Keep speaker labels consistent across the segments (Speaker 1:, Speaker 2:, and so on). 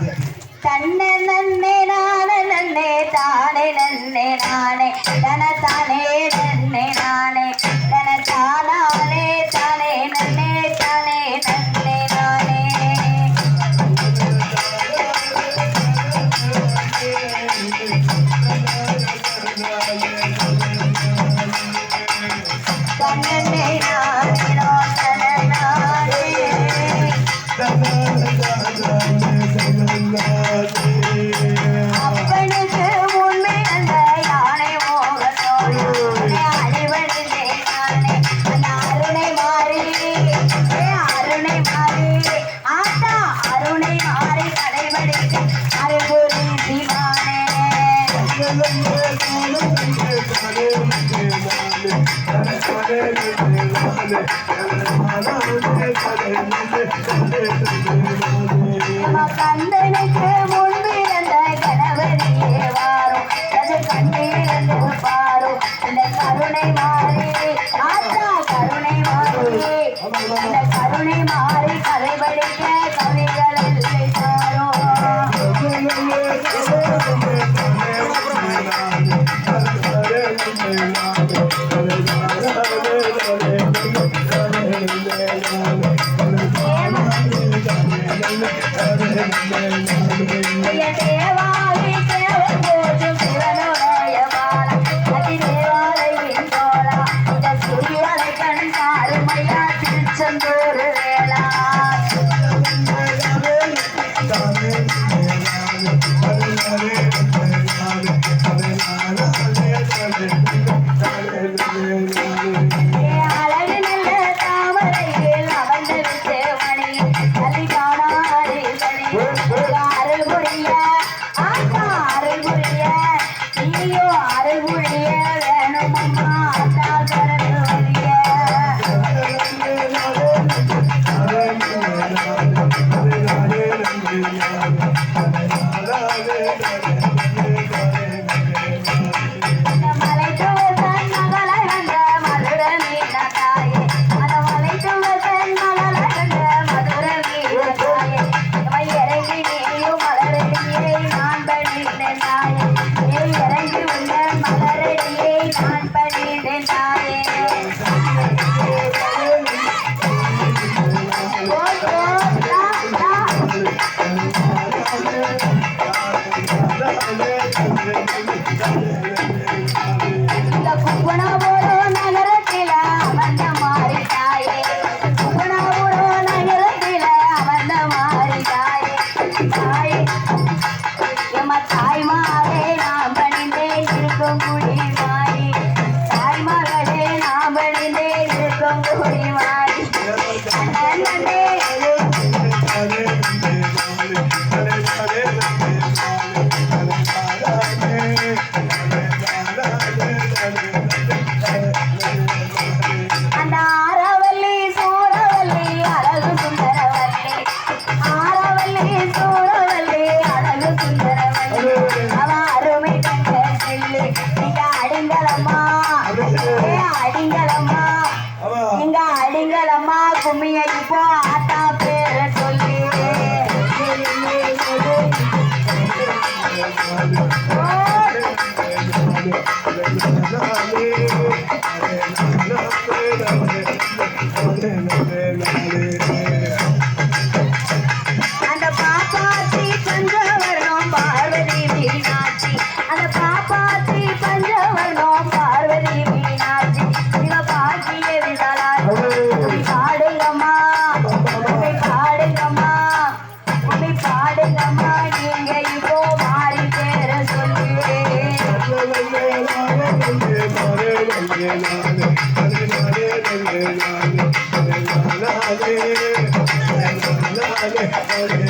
Speaker 1: தன்ன நன்னே நானே நன்னே தானே நன்னே நானே. தன தானே நன்னே நானே. தன தானாலே தானே நன்னே தானே நன்னே நானே. தன்னே நான் Thank you. and முடிவாய் தாய்மகளே நாம் இருக்க முடிவாய் Yeah. Hare Hare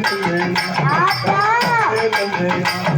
Speaker 2: Thank you.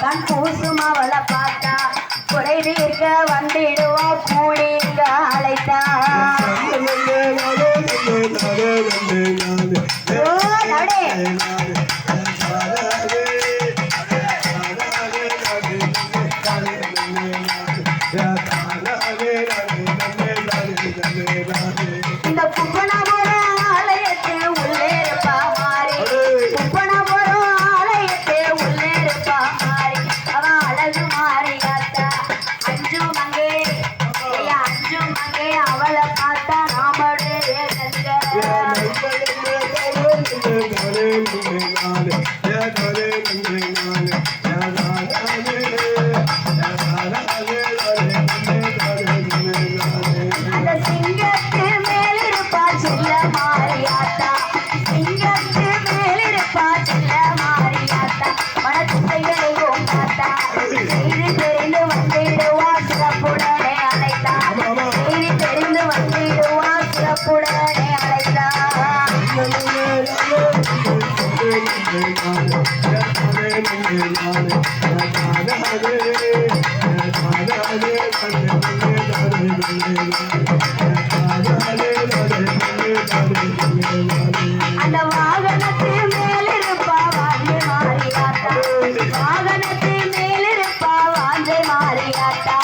Speaker 1: கண் பூசும் அவளை பார்த்தா குறைவு இருக்க வந்துடுவா கூடி. அந்த வாகனத்தை மேலிருப்பா வாஞ்சை மாறியாட்டா. வாகனத்தை மேலிருப்பா வாஞ்சை மாறியாட்டா.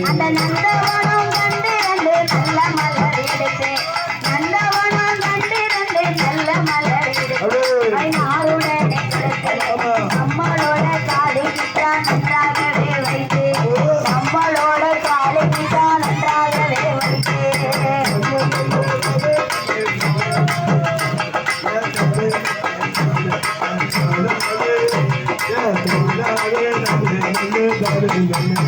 Speaker 1: அந்த நந்தவனம் கண்டு ரெண்டு நல்ல மலர் எடுத்து நந்தவனம் கண்டு ரெண்டு நல்ல மலர் எடுத்து நாளுடனே நம்மளோட காலை கிட்டா நன்றாகவே வைத்து நம்மளோட காலை கிட்டா நன்றாகவே வைத்து Yeah.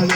Speaker 1: அந்த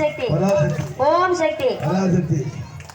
Speaker 1: சக்தி. ஓம் சக்தி.